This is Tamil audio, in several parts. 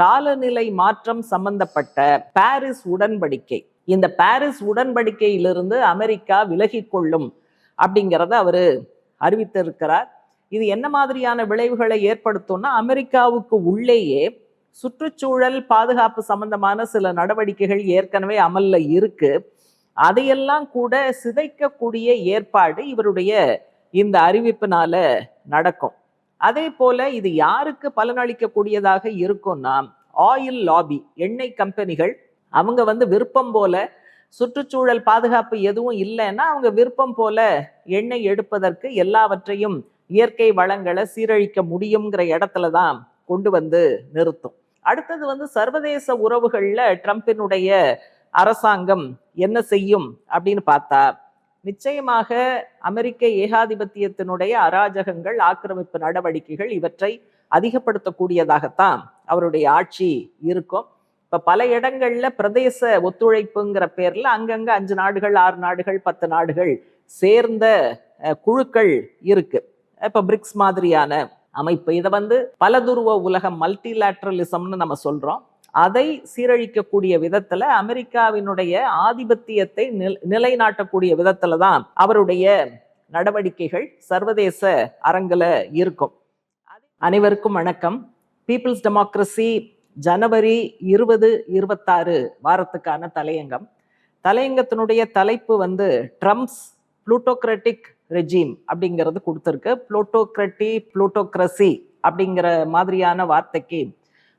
காலநிலை மாற்றம் சம்பந்தப்பட்ட பாரிஸ் உடன்படிக்கை. இந்த பாரிஸ் உடன்படிக்கையிலிருந்து அமெரிக்கா விலகிக்கொள்ளும் அப்படிங்கிறத அவர் அறிவித்திருக்கிறார். இது என்ன மாதிரியான விளைவுகளை ஏற்படுத்தும்னா அமெரிக்காவுக்கு உள்ளேயே சுற்றுச்சூழல் பாதுகாப்பு சம்பந்தமான சில நடவடிக்கைகள் ஏற்கனவே அமல்ல இருக்கு. அதையெல்லாம் கூட சிதைக்கக்கூடிய ஏற்பாடு இவருடைய இந்த அறிவிப்பினால நடக்கும். அதே போல இது யாருக்கு பலனளிக்கக்கூடியதாக இருக்கும்னா ஆயில் லாபி எண்ணெய் கம்பெனிகள் அவங்க வந்து விருப்பம் போல சுற்றுச்சூழல் பாதுகாப்பு எதுவும் இல்லைன்னா அவங்க விருப்பம் போல எண்ணெய் எடுப்பதற்கு எல்லாவற்றையும் இயற்கை வளங்களை சீரழிக்க முடியுங்கிற இடத்துல தான் கொண்டு வந்து நிறுத்தும். அடுத்தது வந்து சர்வதேச உறவுகளில் ட்ரம்பினுடைய அரசாங்கம் என்ன செய்யும் அப்படின்னு பார்த்தா நிச்சயமாக அமெரிக்க ஏகாதிபத்தியத்தினுடைய அராஜகங்கள் ஆக்கிரமிப்பு நடவடிக்கைகள் இவற்றை அதிகப்படுத்தக்கூடியதாகத்தான் அவருடைய ஆட்சி இருக்கும். இப்போ பல இடங்கள்ல பிரதேச ஒத்துழைப்புங்கிற பேரில் அங்கங்கே அஞ்சு நாடுகள் ஆறு நாடுகள் பத்து நாடுகள் சேர்ந்த குழுக்கள் இருக்கு. இப்போ பிரிக்ஸ் மாதிரியான அமைப்பு. இதை வந்து பலதுருவ உலகம் மல்டிலேட்ரலிசம்னு நம்ம சொல்றோம். அதை சீரழிக்கக்கூடிய விதத்துல அமெரிக்காவினுடைய ஆதிபத்தியத்தை நிலைநாட்டக்கூடிய விதத்துல தான் அவருடைய நடவடிக்கைகள் சர்வதேச அரங்கில் இருக்கும். அனைவருக்கும் வணக்கம். பீப்புள்ஸ் டெமோக்ரஸி ஜனவரி இருபது இருபத்தாறு வாரத்துக்கான தலையங்கம். தலையங்கத்தினுடைய தலைப்பு வந்து ட்ரம்ப்ஸ் புளூட்டோக்ராட்டிக் ரெஜீம் அப்படிங்கிறது கொடுத்துருக்கு. புளூட்டோக்ரட்டி புளூட்டோக்ரசி அப்படிங்கிற மாதிரியான வார்த்தைக்கு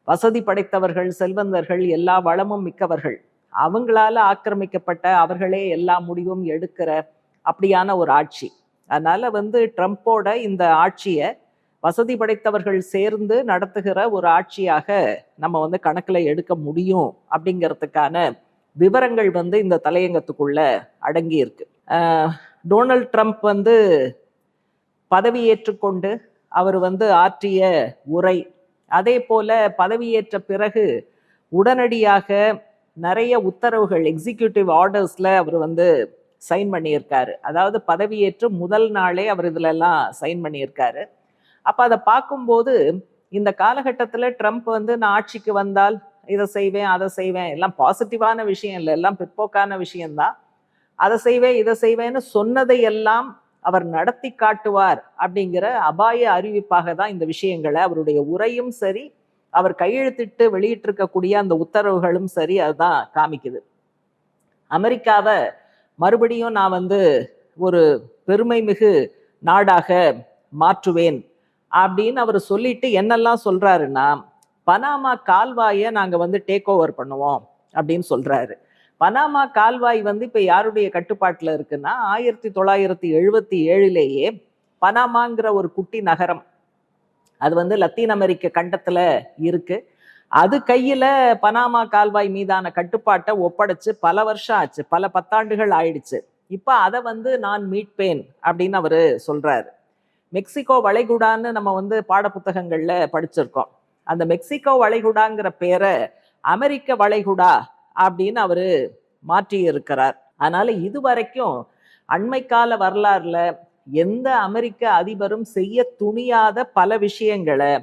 வசதி படைத்தவர்கள் செல்வந்தர்கள் எல்லா வளமும் மிக்கவர்கள். அவங்களால ஆக்கிரமிக்கப்பட்ட அவர்களே எல்லா முடிவும் எடுக்கிற அப்படியான ஒரு ஆட்சி. அதனால வந்து ட்ரம்ப்போட இந்த ஆட்சியை வசதி படைத்தவர்கள் சேர்ந்து நடத்துகிற ஒரு ஆட்சியாக நம்ம வந்து கணக்கில் எடுக்க முடியும் அப்படிங்கிறதுக்கான விவரங்கள் வந்து இந்த தலையங்கத்துக்குள்ள அடங்கி இருக்கு. டொனால்ட் ட்ரம்ப் வந்து பதவியேற்றுக்கொண்டு அவர் வந்து ஆற்றிய உரை அதே போல பதவியேற்ற பிறகு உடனடியாக நிறைய உத்தரவுகள் எக்ஸிக்யூட்டிவ் ஆர்டர்ஸில் அவர் வந்து சைன் பண்ணியிருக்காரு. அதாவது பதவியேற்று முதல் நாளே அவர் இதிலெல்லாம் சைன் பண்ணியிருக்காரு. அப்போ அதை பார்க்கும்போது இந்த காலகட்டத்தில் ட்ரம்ப் வந்து நான் ஆட்சிக்கு வந்தால் இதை செய்வேன் அதை செய்வேன் எல்லாம் பாசிட்டிவான விஷயம் இல்லை எல்லாம் பிற்போக்கான விஷயம்தான். அதை செய்வேன் இதை செய்வேன்னு சொன்னதை எல்லாம் அவர் நடத்தி காட்டுவார் அப்படிங்கிற அபாய அறிவிப்பாக தான் இந்த விஷயங்களை அவருடைய உரையும் சரி அவர் கையெழுத்திட்டு வெளியிட்டிருக்கக்கூடிய அந்த உத்தரவுகளும் சரி அதுதான் காமிக்குது. அமெரிக்காவை மறுபடியும் நான் வந்து ஒரு பெருமை மிகு நாடாக மாற்றுவேன் அப்படின்னு அவர் சொல்லிட்டு என்னெல்லாம் சொல்றாருன்னா பனாமா கால்வாயை நாங்கள் வந்து டேக் ஓவர் பண்ணுவோம் அப்படின்னு சொல்றாரு. பனாமா கால்வாய் வந்து இப்போ யாருடைய கட்டுப்பாட்டில் இருக்குன்னா ஆயிரத்தி தொள்ளாயிரத்தி எழுபத்தி ஏழுலேயே பனாமாங்கிற ஒரு குட்டி நகரம். அது வந்து லத்தீன் அமெரிக்க கண்டத்தில் இருக்கு. அது கையில் பனாமா கால்வாய் மீதான கட்டுப்பாட்டை ஒப்படைச்சு பல வருஷம் ஆச்சு. பல பத்தாண்டுகள் ஆயிடுச்சு. இப்போ அதை வந்து நான் மீட்பேன் அப்படின்னு அவர் சொல்கிறாரு மெக்சிகோ வளைகுடான்னு நம்ம வந்து பாடப்புத்தகங்களில் படிச்சிருக்கோம். அந்த மெக்சிகோ வளைகுடாங்கிற பேரை அமெரிக்க வளைகுடா அப்படின்னு அவர் மாற்றி இருக்கிறார் அதனால இதுவரைக்கும் அண்மைக்கால வரலாறுல எந்த அமெரிக்க அதிபரும் செய்ய துணியாத பல விஷயங்களை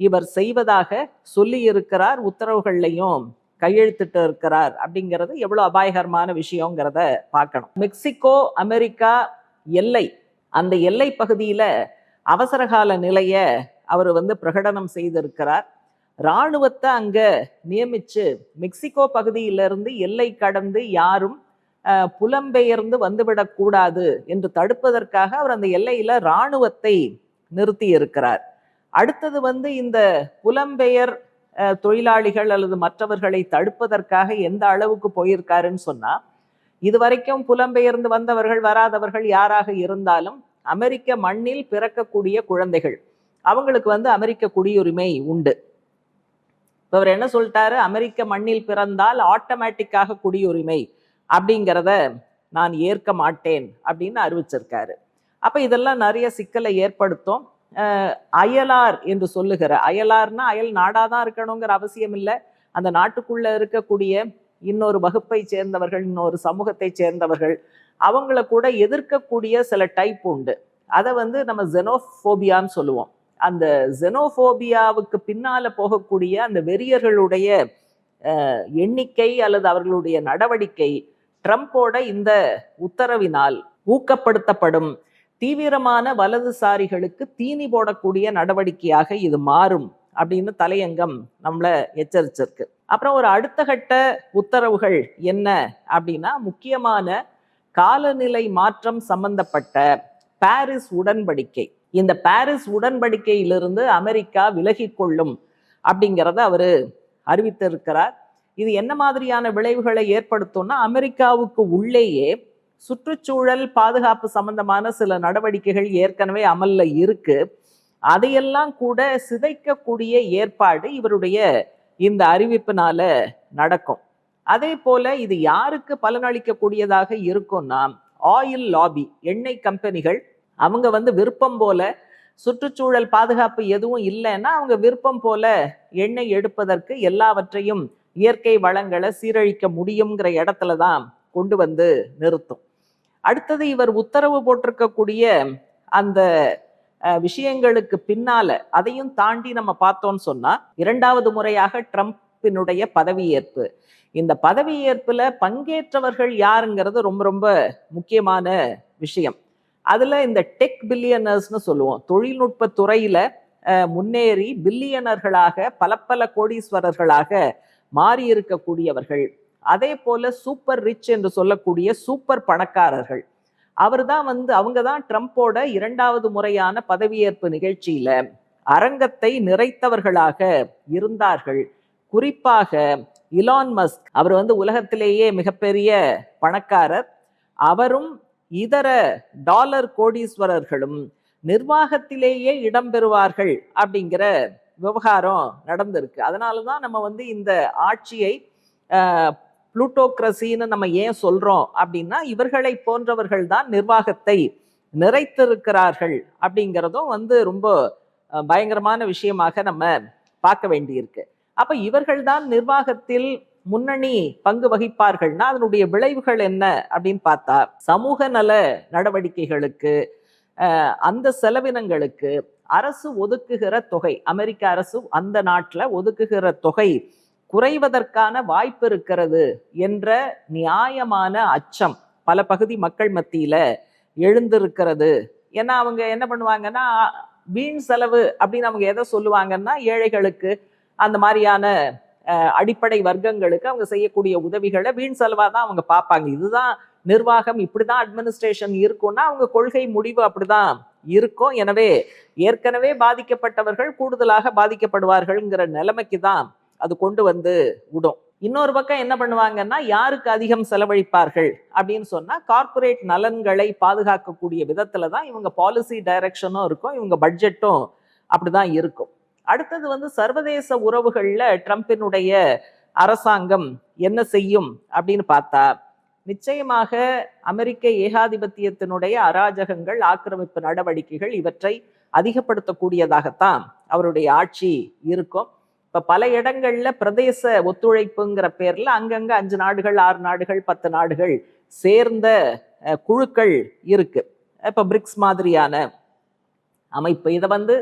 இவர் செய்வதாக சொல்லி இருக்கிறார் உத்தரவுகள்லையும் கையெழுத்திட்டு இருக்கிறார் அப்படிங்கிறது எவ்வளோ அபாயகரமான விஷயங்கிறத பார்க்கணும். மெக்சிகோ அமெரிக்கா எல்லை அந்த எல்லை பகுதியில் அவசரகால நிலையை அவர் வந்து பிரகடனம் செய்திருக்கிறார். இராணுவத்தை அங்கே நியமித்து மெக்சிகோ பகுதியிலிருந்து எல்லை கடந்து யாரும் புலம்பெயர்ந்து வந்துவிடக்கூடாது என்று தடுப்பதற்காக அவர் அந்த எல்லையில் இராணுவத்தை நிறுத்தி இருக்கிறார் அடுத்தது வந்து இந்த புலம்பெயர் தொழிலாளிகள் அல்லது மற்றவர்களை தடுப்பதற்காக எந்த அளவுக்கு போயிருக்காருன்னு சொன்னா இதுவரைக்கும் புலம்பெயர்ந்து வந்தவர்கள் வராதவர்கள் யாராக இருந்தாலும் அமெரிக்க மண்ணில் பிறக்கக்கூடிய குழந்தைகள். அவங்களுக்கு வந்து அமெரிக்க குடியுரிமை உண்டு. இப்போ அவர் என்ன சொல்லிட்டாரு? அமெரிக்க மண்ணில் பிறந்தால் ஆட்டோமேட்டிக்காக குடியுரிமை அப்படிங்கிறத நான் ஏற்க மாட்டேன் அப்படின்னு அறிவிச்சிருக்காரு. அப்போ இதெல்லாம் நிறைய சிக்கலை ஏற்படுத்தும். அயலார் என்று சொல்லுகிற அயலார்னா அயல் நாடாக தான் இருக்கணுங்கிற அவசியம் இல்லை. அந்த நாட்டுக்குள்ளே இருக்கக்கூடிய இன்னொரு வகுப்பை சேர்ந்தவர்கள் இன்னொரு சமூகத்தை சேர்ந்தவர்கள் அவங்கள கூட எதிர்க்கக்கூடிய சில டைப் உண்டு. அதை வந்து நம்ம ஜெனோஃபோபியான்னு சொல்லுவோம். அந்த ஜெனோஃபோபியாவுக்கு பின்னால போகக்கூடிய அந்த வெறியர்களுடைய எண்ணிக்கை அல்லது அவர்களுடைய நடவடிக்கை ட்ரம்ப்போட இந்த உத்தரவினால் ஊக்கப்படுத்தப்படும். தீவிரமான வலதுசாரிகளுக்கு தீனி போடக்கூடிய நடவடிக்கையாக இது மாறும் அப்படின்னு தலையங்கம் நம்மளை எச்சரிச்சிருக்கு. அப்புறம் ஒரு அடுத்த கட்ட உத்தரவுகள் என்ன அப்படின்னா முக்கியமான காலநிலை மாற்றம் சம்பந்தப்பட்ட பாரிஸ் உடன்படிக்கை. இந்த பாரிஸ் உடன்படிக்கையிலிருந்து அமெரிக்கா விலகி கொள்ளும் அப்படிங்கிறத அவர் அறிவித்திருக்கிறார். இது என்ன மாதிரியான விளைவுகளை ஏற்படுத்தும்னா அமெரிக்காவுக்கு உள்ளேயே சுற்றுச்சூழல் பாதுகாப்பு சம்பந்தமான சில நடவடிக்கைகள் ஏற்கனவே அமல்ல இருக்கு. அதையெல்லாம் கூட சிதைக்கக்கூடிய ஏற்பாடு இவருடைய இந்த அறிவிப்பினால நடக்கும். அதே போல இது யாருக்கு பலனளிக்கக்கூடியதாக இருக்கும்னா ஆயில் லாபி எண்ணெய் கம்பெனிகள் அவங்க வந்து விருப்பம் போல சுற்றுச்சூழல் பாதுகாப்பு எதுவும் இல்லைன்னா அவங்க விருப்பம் போல எண்ணெய் எடுப்பதற்கு எல்லாவற்றையும் இயற்கை வளங்களை சீரழிக்க முடியுங்கிற இடத்துல தான் கொண்டு வந்து நிறுத்தும். அடுத்தது இவர் உத்தரவு போட்டிருக்கக்கூடிய அந்த விஷயங்களுக்கு பின்னால அதையும் தாண்டி நம்ம பார்த்தோம்னு சொன்னா இரண்டாவது முறையாக ட்ரம்பினுடைய பதவியேற்பு. இந்த பதவியேற்புல பங்கேற்றவர்கள் யாருங்கிறது ரொம்ப ரொம்ப முக்கியமான விஷயம். அதில் இந்த டெக் பில்லியனர்ஸ்னு சொல்லுவோம். தொழில்நுட்ப துறையில் முன்னேறி பில்லியனர்களாக பல பல கோடீஸ்வரர்களாக மாறி இருக்கக்கூடியவர்கள் அதே போல சூப்பர் ரிச் என்று சொல்லக்கூடிய சூப்பர் பணக்காரர்கள். அவர் தான் வந்து அவங்க தான் ட்ரம்ப்போட இரண்டாவது முறையான பதவியேற்பு நிகழ்ச்சியில அரங்கத்தை நிறைத்தவர்களாக இருந்தார்கள். குறிப்பாக இலான் மஸ்க். அவர் வந்து உலகத்திலேயே மிகப்பெரிய பணக்காரர். அவரும் இதர டாலர் கோடீஸ்வரர்களும் நிர்வாகத்திலேயே இடம்பெறுவார்கள் அப்படிங்கிற விவகாரம் நடந்திருக்கு. அதனால தான் நம்ம வந்து இந்த ஆட்சியை புளூட்டோக்ரஸின்னு நம்ம ஏன் சொல்றோம் அப்படின்னா இவர்களை போன்றவர்கள் தான் நிர்வாகத்தை நிறைத்திருக்கிறார்கள் அப்படிங்கிறதும் வந்து ரொம்ப பயங்கரமான விஷயமாக நம்ம பார்க்க வேண்டியிருக்கு. அப்ப இவர்கள் தான் நிர்வாகத்தில் முன்னணி பங்கு வகிப்பார்கள்னா அதனுடைய விளைவுகள் என்ன அப்படின்னு பார்த்தா சமூக நல நடவடிக்கைகளுக்கு அந்த செலவினங்களுக்கு அரசு ஒதுக்குகிற தொகை அமெரிக்க அரசு அந்த நாட்டில் ஒதுக்குகிற தொகை குறைவதற்கான வாய்ப்பு இருக்கிறது என்ற நியாயமான அச்சம் பல பகுதி மக்கள் மத்தியில் எழுந்திருக்கிறது. ஏன்னா அவங்க என்ன பண்ணுவாங்கன்னா வீண் செலவு அப்படின்னு அவங்க எதை சொல்லுவாங்கன்னா ஏழைகளுக்கு அந்த மாதிரியான அடிப்படை வர்க்கங்களுக்கு அவங்க செய்யக்கூடிய உதவிகளை வீண் செலவாக தான் அவங்க பார்ப்பாங்க. இதுதான் நிர்வாகம். இப்படிதான் அட்மினிஸ்ட்ரேஷன் இருக்கும்னா அவங்க கொள்கை முடிவு அப்படிதான் இருக்கும். எனவே ஏற்கனவே பாதிக்கப்பட்டவர்கள் கூடுதலாக பாதிக்கப்படுவார்கள்ங்கிற நிலைமைக்கு தான் அது கொண்டு வந்து விடும். இன்னொரு பக்கம் என்ன பண்ணுவாங்கன்னா யாருக்கு அதிகம் செலவழிப்பார்கள் அப்படின்னு சொன்னா கார்ப்பரேட் நலன்களை பாதுகாக்கக்கூடிய விதத்துல தான் இவங்க பாலிசி டைரக்ஷனும் இருக்கும். இவங்க பட்ஜெட்டும் அப்படிதான் இருக்கும். அடுத்தது வந்து சர்வதேச உறவுகளில் ட்ரம்பினுடைய அரசாங்கம் என்ன செய்யும் அப்படின்னு பார்த்தா நிச்சயமாக அமெரிக்க ஏகாதிபத்தியத்தினுடைய அராஜகங்கள் ஆக்கிரமிப்பு நடவடிக்கைகள் இவற்றை அதிகப்படுத்தக்கூடியதாகத்தான் அவருடைய ஆட்சி இருக்கும். இப்போ பல இடங்களில் பிரதேச ஒத்துழைப்புங்கிற பேரில் அங்கங்கே அஞ்சு நாடுகள் ஆறு நாடுகள் பத்து நாடுகள் சேர்ந்த குழுக்கள் இருக்கு. இப்போ பிரிக்ஸ் மாதிரியான அமைப்பு. இதை வந்து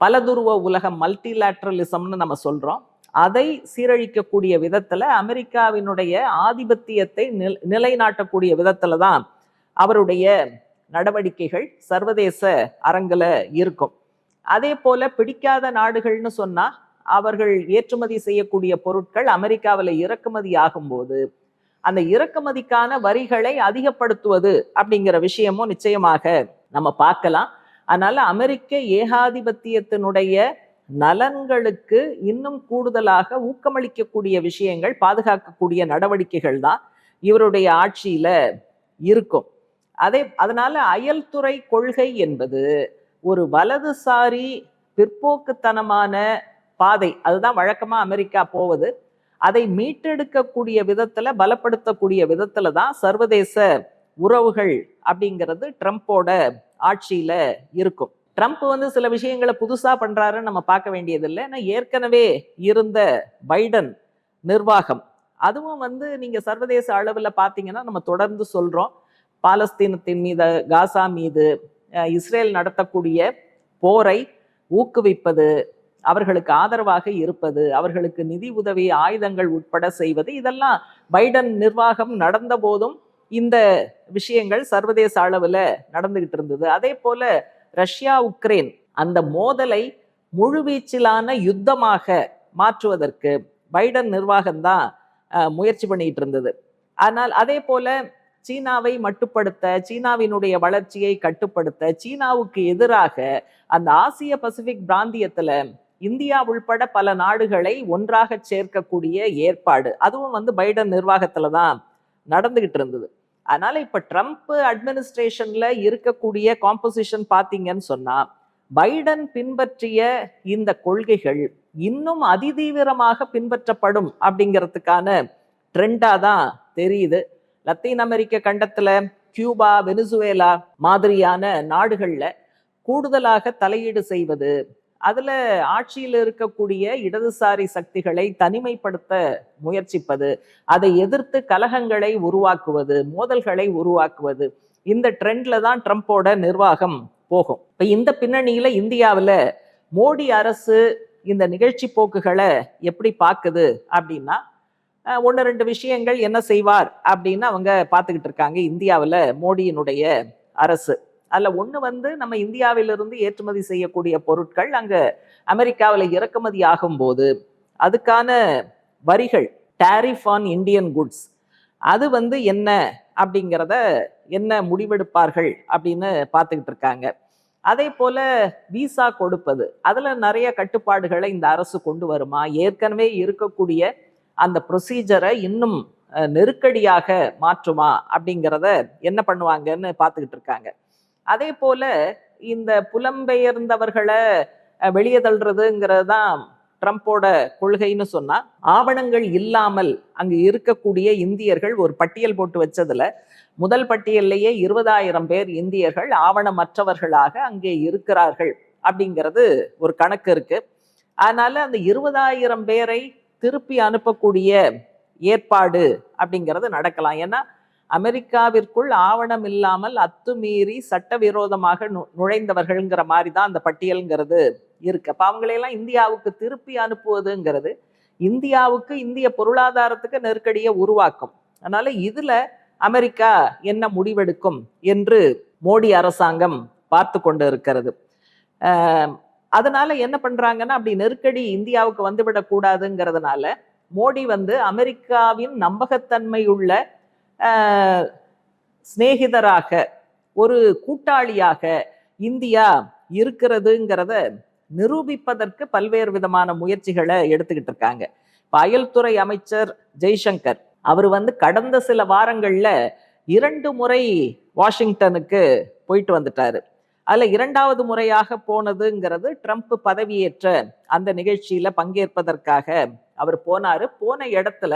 பலதுருவ உலகம் மல்டிலேட்ரலிசம்னு நம்ம சொல்றோம். அதை சீரழிக்கக்கூடிய விதத்துல அமெரிக்காவினுடைய ஆதிபத்தியத்தை நில்- நிலைநாட்டக்கூடிய விதத்துல தான் அவருடைய நடவடிக்கைகள் சர்வதேச அரங்குல இருக்கும். அதே போல பிடிக்காத நாடுகள்னு சொன்னா அவர்கள் ஏற்றுமதி செய்யக்கூடிய பொருட்கள் அமெரிக்காவில் இறக்குமதி ஆகும்போது அந்த இறக்குமதிக்கான வரிகளை அதிகப்படுத்துவது அப்படிங்கிற விஷயமும் நிச்சயமாக நம்ம பார்க்கலாம். அதனால அமெரிக்க ஏகாதிபத்தியத்தினுடைய நலன்களுக்கு இன்னும் கூடுதலாக ஊக்கமளிக்கக்கூடிய விஷயங்கள் பாதுகாக்கக்கூடிய நடவடிக்கைகள் தான் இவருடைய ஆட்சியில இருக்கும். அதே அதனால அயல்துறை கொள்கை என்பது ஒரு வலதுசாரி பிற்போக்குத்தனமான பாதை. அதுதான் வழக்கமா அமெரிக்கா போவது. அதை மீட்டெடுக்கக்கூடிய விதத்துல பலப்படுத்தக்கூடிய விதத்துல தான் சர்வதேச உறவுகள் அப்படிங்கிறது ட்ரம்ப்போட ஆட்சியில இருக்கும். ட்ரம்ப் வந்து சில விஷயங்களை புதுசா பண்றாருன்னு நம்ம பார்க்க வேண்டியதில்லை. ஏன்னா ஏற்கனவே இருந்த பைடன் நிர்வாகம் அதுவும் வந்து நீங்க சர்வதேச அளவில் பார்த்தீங்கன்னா நம்ம தொடர்ந்து சொல்றோம். பாலஸ்தீனத்தின் மீது காசா மீது இஸ்ரேல் நடத்தக்கூடிய போரை ஊக்குவிப்பது அவர்களுக்கு ஆதரவாக இருப்பது அவர்களுக்கு நிதி உதவி ஆயுதங்கள் உட்பட செய்வது இதெல்லாம் பைடன் நிர்வாகம் நடந்த போதும் இந்த விஷயங்கள் சர்வதேச அளவில் நடந்துகிட்டு இருந்தது. அதே போல ரஷ்யா உக்ரைன் அந்த மோதலை முழுவீச்சிலான யுத்தமாக மாற்றுவதற்கு பைடன் நிர்வாகம்தான் முயற்சி பண்ணிட்டு இருந்தது. ஆனால் அதே போல சீனாவை மட்டுப்படுத்த சீனாவினுடைய வளர்ச்சியை கட்டுப்படுத்த சீனாவுக்கு எதிராக அந்த ஆசிய பசிபிக் பிராந்தியத்துல இந்தியா உள்பட பல நாடுகளை ஒன்றாக சேர்க்கக்கூடிய ஏற்பாடு அதுவும் வந்து பைடன் நிர்வாகத்துல தான் நடந்துகிட்டு இருந்தது. அதனால இப்ப ட்ரம்ப் அட்மினிஸ்ட்ரேஷன்ல இருக்கக்கூடிய காம்போசிஷன் பாத்தீங்கன்னு சொன்னா பைடன் பின்பற்றிய இந்த கொள்கைகள் இன்னும் அதிதீவிரமாக பின்பற்றப்படும் அப்படிங்கிறதுக்கான ட்ரெண்டா தான் தெரியுது. லத்தீன் அமெரிக்க கண்டத்துல கியூபா வெனிசுவேலா மாதிரியான நாடுகள்ல கூடுதலாக தலையீடு செய்வது அதுல ஆட்சியில் இருக்கக்கூடிய இடதுசாரி சக்திகளை தனிமைப்படுத்த முயற்சிப்பது அதை எதிர்த்து கலகங்களை உருவாக்குவது மோதல்களை உருவாக்குவது இந்த ட்ரெண்ட்ல தான் ட்ரம்ப்போட நிர்வாகம் போகும். இப்போ இந்த பின்னணியில இந்தியாவில் மோடி அரசு இந்த நிகழ்ச்சி போக்குகளை எப்படி பார்க்குது அப்படின்னா ஒன்று ரெண்டு விஷயங்கள் என்ன செய்வார் அப்படின்னு அவங்க பார்த்துக்கிட்டு இருக்காங்க இந்தியாவில் மோடியினுடைய அரசு. அதில் ஒன்று வந்து நம்ம இந்தியாவிலிருந்து ஏற்றுமதி செய்யக்கூடிய பொருட்கள் அங்கே அமெரிக்காவில் இறக்குமதி ஆகும்போது அதுக்கான வரிகள் டேரிஃப் ஆன் இந்தியன் குட்ஸ் அது வந்து என்ன அப்படிங்கிறத என்ன முடிவெடுப்பார்கள் அப்படின்னு பார்த்துக்கிட்டு இருக்காங்க. அதே போல விசா கொடுப்பது அதில் நிறைய கட்டுப்பாடுகளை இந்த அரசு கொண்டு வருமா? ஏற்கனவே இருக்கக்கூடிய அந்த ப்ரொசீஜரை இன்னும் நெருக்கடியாக மாற்றுமா அப்படிங்கிறத என்ன பண்ணுவாங்கன்னு பார்த்துக்கிட்டு இருக்காங்க. அதே போல இந்த புலம்பெயர்ந்தவர்களை வெளியே தள்ளுறதுங்கிறது தான் ட்ரம்ப்போட கொள்கைன்னு சொன்னா ஆவணங்கள் இல்லாமல் அங்கு இருக்கக்கூடிய இந்தியர்கள் ஒரு பட்டியல் போட்டு வச்சதுல முதல் பட்டியல்லையே இருபதாயிரம் பேர் இந்தியர்கள் ஆவணமற்றவர்களாக அங்கே இருக்கிறார்கள் அப்படிங்கிறது ஒரு கணக்கு இருக்கு. அதனால அந்த இருபதாயிரம் பேரை திருப்பி அனுப்பக்கூடிய ஏற்பாடு அப்படிங்கிறது நடக்கலாம். ஏன்னா அமெரிக்காவிற்குள் ஆவணம் இல்லாமல் அத்துமீறி சட்டவிரோதமாக நு நுழைந்தவர்கள்ங்கிற மாதிரி தான் அந்த பட்டியலுங்கிறது இருக்கு. அப்போ அவங்களையெல்லாம் இந்தியாவுக்கு திருப்பி அனுப்புவதுங்கிறது இந்தியாவுக்கு இந்திய பொருளாதாரத்துக்கு நெருக்கடியை உருவாக்கும். அதனால இதுல அமெரிக்கா என்ன முடிவெடுக்கும் என்று மோடி அரசாங்கம் பார்த்து கொண்டு இருக்கிறது. அதனால என்ன பண்றாங்கன்னா அப்படி நெருக்கடி இந்தியாவுக்கு வந்துவிடக்கூடாதுங்கிறதுனால மோடி வந்து அமெரிக்காவின் நம்பகத்தன்மையுள்ள சிநேகிதராக ஒரு கூட்டாளியாக இந்தியா இருக்கிறதுங்கிறத நிரூபிப்பதற்கு பல்வேறு விதமான முயற்சிகளை எடுத்துக்கிட்டு இருக்காங்க. இப்ப அயல்துறை அமைச்சர் ஜெய்சங்கர் அவர் வந்து கடந்த சில வாரங்களில் இரண்டு முறை வாஷிங்டனுக்கு போயிட்டு வந்துட்டாரு. அதில் இரண்டாவது முறையாக போனதுங்கிறது ட்ரம்ப் பதவியேற்ற அந்த நிகழ்ச்சியில் பங்கேற்பதற்காக அவர் போனார். போன இடத்துல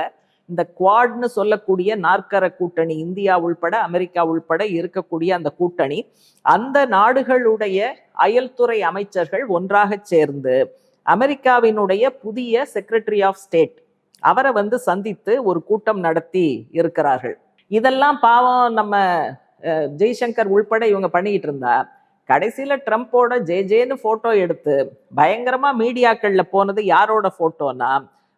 இந்த குவாட்னு சொல்லக்கூடிய நாற்கர கூட்டணி இந்தியா உள்பட அமெரிக்கா உள்பட இருக்கக்கூடிய அந்த கூட்டணி அந்த நாடுகளுடைய அயல்துறை அமைச்சர்கள் ஒன்றாக சேர்ந்து அமெரிக்காவினுடைய புதிய செக்ரட்டரி ஆஃப் ஸ்டேட் அவரை வந்து சந்தித்து ஒரு கூட்டம் நடத்தி இருக்கிறார்கள். இதெல்லாம் பாவம் நம்ம ஜெய்சங்கர் உள்பட இவங்க பண்ணிக்கிட்டு இருந்தா கடைசியில் ட்ரம்ப்போட ஜே ஜேன்னு ஃபோட்டோ எடுத்து பயங்கரமாக மீடியாக்களில் போனது யாரோட போட்டோனா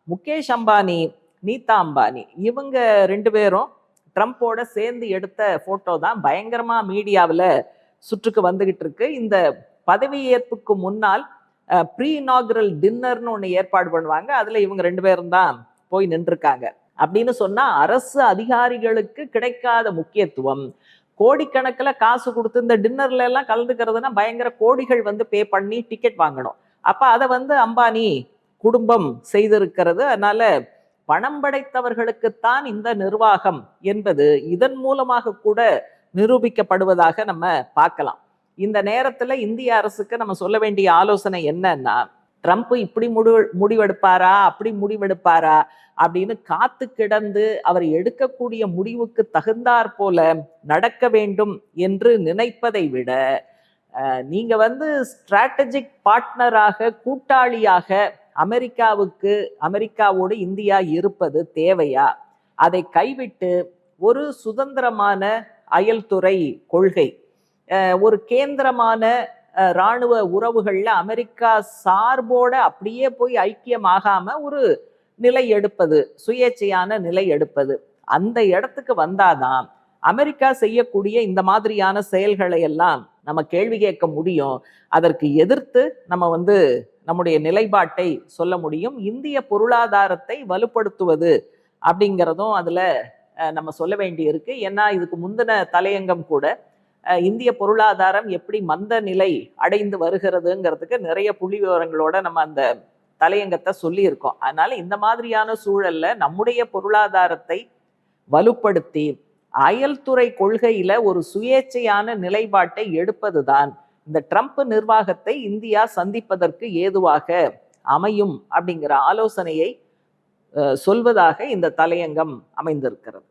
முகேஷ் அம்பானி நீதா அம்பானி இவங்க ரெண்டு பேரும் ட்ரம்ப்போட சேர்ந்து எடுத்த ஃபோட்டோ தான் பயங்கரமாக மீடியாவில் சுற்றுக்கு வந்துகிட்டு இருக்கு. இந்த பதவியேற்புக்கு முன்னால் ப்ரீ இனாகுரல் டின்னர்னு ஒன்று ஏற்பாடு பண்ணுவாங்க. அதில் இவங்க ரெண்டு பேரும் தான் போய் நின்றுருக்காங்க. அப்படின்னு சொன்னால் அரசு அதிகாரிகளுக்கு கிடைக்காத முக்கியத்துவம். கோடிக்கணக்கில் காசு கொடுத்து இந்த டின்னர்ல எல்லாம் கலந்துக்கிறதுனா பயங்கர கோடிகள் வந்து பே பண்ணி டிக்கெட் வாங்கணும். அப்போ அதை வந்து அம்பானி குடும்பம் செய்திருக்கிறது. அதனால பணம் படைத்தவர்களுக்குத்தான் இந்த நிர்வாகம் என்பது இதன் மூலமாக கூட நிரூபிக்கப்படுவதாக நம்ம பார்க்கலாம். இந்த நேரத்தில் இந்திய அரசுக்கு நம்ம சொல்ல வேண்டிய ஆலோசனை என்னன்னா ட்ரம்ப் இப்படி முடிவு முடிவெடுப்பாரா அப்படி முடிவெடுப்பாரா அப்படின்னு காத்து கிடந்து அவர் எடுக்கக்கூடிய முடிவுக்கு தகுந்தாற் போல நடக்க வேண்டும் என்று நினைப்பதை விட நீங்கள் வந்து ஸ்ட்ராட்டஜிக் பார்ட்னராக கூட்டாளியாக அமெரிக்காவுக்கு அமெரிக்காவோடு இந்தியா இருப்பது தேவையா? அதை கைவிட்டு ஒரு சுதந்திரமான அயல்துறை கொள்கை ஒரு கேந்திரமான இராணுவ ராணுவ அமெரிக்கா சார்போட அப்படியே போய் ஐக்கியமாகாம ஒரு நிலை எடுப்பது சுயேட்சையான நிலை எடுப்பது. அந்த இடத்துக்கு வந்தாதான் அமெரிக்கா செய்யக்கூடிய இந்த மாதிரியான செயல்களை எல்லாம் நம்ம கேள்வி கேட்க முடியும். அதற்கு எதிர்த்து நம்ம வந்து நம்முடைய நிலைப்பாட்டை சொல்ல முடியும். இந்திய பொருளாதாரத்தை வலுப்படுத்துவது அப்படிங்கிறதும் அதில் நம்ம சொல்ல வேண்டியிருக்கு. ஏன்னா இதுக்கு முந்தின தலையங்கம் கூட இந்திய பொருளாதாரம் எப்படி மந்த நிலை அடைந்து வருகிறதுங்கிறதுக்கு நிறைய புள்ளி விவரங்களோட நம்ம அந்த தலையங்கத்தை சொல்லியிருக்கோம். அதனால இந்த மாதிரியான சூழல்ல நம்முடைய பொருளாதாரத்தை வலுப்படுத்தி அயல்துறை கொள்கையில ஒரு சுயேட்சையான நிலைப்பாட்டை எடுப்பதுதான் இந்த ட்ரம்ப் நிர்வாகத்தை இந்தியா சந்திப்பதற்கு ஏதுவாக அமையும் அப்படிங்கிற ஆலோசனையை சொல்வதாக இந்த தலையங்கம் அமைந்திருக்கிறது.